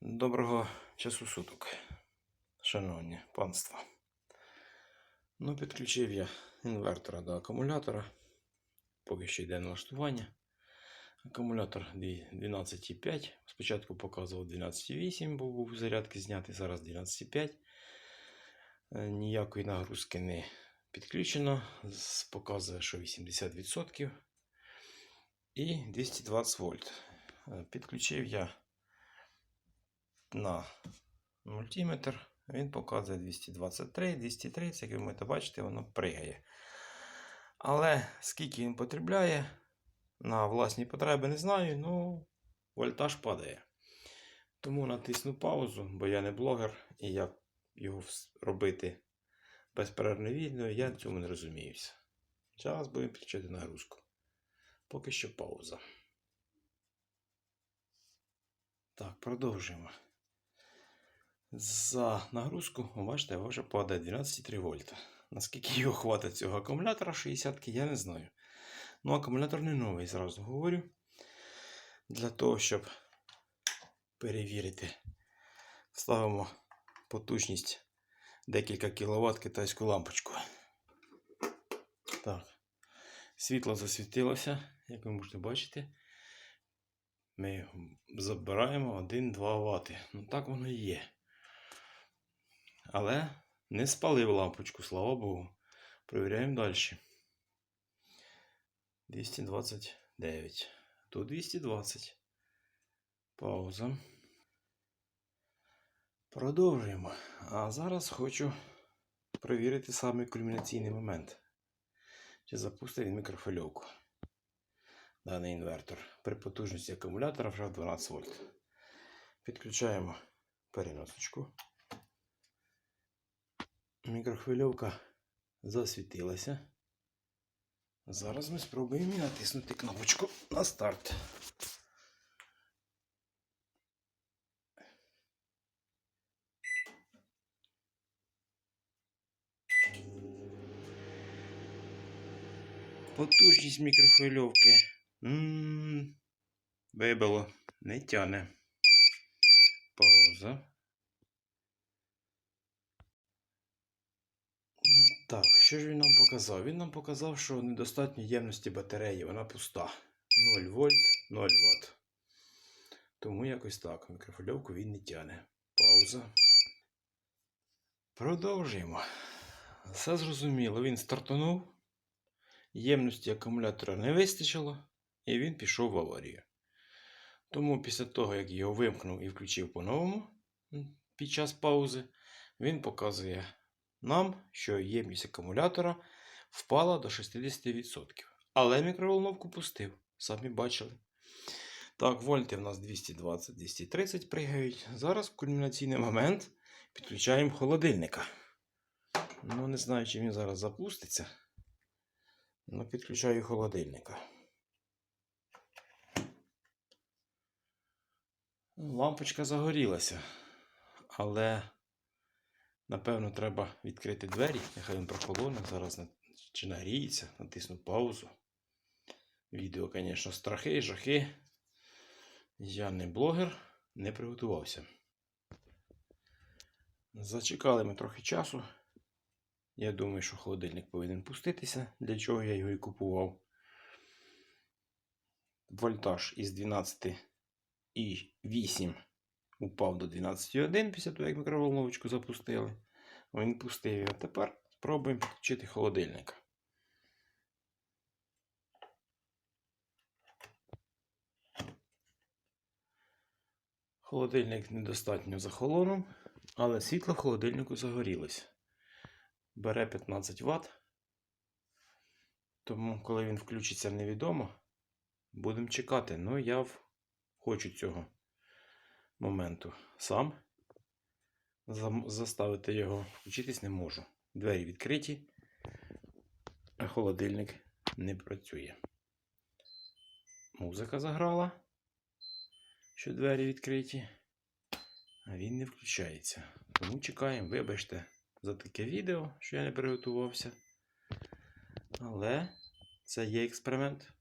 Доброго часу суток, шановні панства. Ну, підключив я інвертора до акумулятора. Поки що йде налаштування. Акумулятор 12,5. Спочатку показував 12,8, бо був зарядки знятий, зараз 12,5. Е, Ніякої нагрузки не підключено. Показує, що 80% і 220 вольт. Е, Підключив я на мультиметр. Він показує 223, 230, як ви можете бачити, воно пригає. Але скільки він потребляє на власні потреби, не знаю, ну вольтаж падає. Тому натисну паузу, бо я не блогер, і як його робити безперервне відео, я цьому не розуміюся. Зараз будемо підключати нагрузку. Поки що пауза. Так, продовжуємо. За нагрузку, бачите, вже падає 12,3 вольта. Наскільки його хватить цього акумулятора 60 я не знаю. Ну, акумулятор не новий, зразу говорю. Для того, щоб перевірити, ставимо потужність декілька кВт китайську лампочку. Так. Світло засвітилося, як ви можете бачити. Ми забираємо 1-2 Вт. Ну так воно і є. Але не спалив лампочку, слава Богу. Провіряємо далі. 229. Тут 220. Пауза. Продовжуємо. А зараз хочу перевірити самий кульмінаційний момент. Чи запустив він мікрофильовку. Даний інвертор. При потужності акумулятора вже 12 вольт. Підключаємо переносочку. Мікрохвильовка засвітилася. Зараз ми спробуємо натиснути кнопочку на старт. Потужність мікрохвильовки. Вибило, не тяне. Пауза. Так, що ж він нам показав? Він нам показав, що недостатньо ємності батареї, вона пуста. 0 вольт, 0 Вт. Тому якось так. Мікрофильовку він не тяне. Пауза. Продовжуємо. Все зрозуміло, він стартанув. Ємності акумулятора не вистачило, і він пішов в аварію. Тому після того, як його вимкнув і включив по-новому під час паузи, він показує нам, що ємність акумулятора впала до 60%. Але мікроволновку пустив, самі бачили. Так, вольти в нас 220-230 пригають. Зараз кульмінаційний момент. Підключаємо холодильника. Ну, не знаю, чи він зараз запуститься. Ну, підключаю холодильника. Лампочка загорілася. Але Напевно, треба відкрити двері, нехай він прохолоне. Зараз чи нагріється, натисну паузу. Відео, звісно, страхи, жахи. Я не блогер, не приготувався. Зачекали ми трохи часу. Я думаю, що холодильник повинен пуститися, для чого я його і купував. Вольтаж із 12,8 упав до 12,1 після того, як мікроволновочку запустили. Він пустив. А тепер спробуємо підключити холодильник. Холодильник недостатньо захолонув, але світло в холодильнику загорілося. Бере 15 Вт. Тому, коли він включиться, невідомо. Будемо чекати. Ну, я хочу цього моменту сам. Заставити його включитись не можу. Двері відкриті, а холодильник не працює. Музика заграла, що двері відкриті, а він не включається. Тому чекаємо, вибачте за таке відео, що я не приготувався. Але це є експеримент.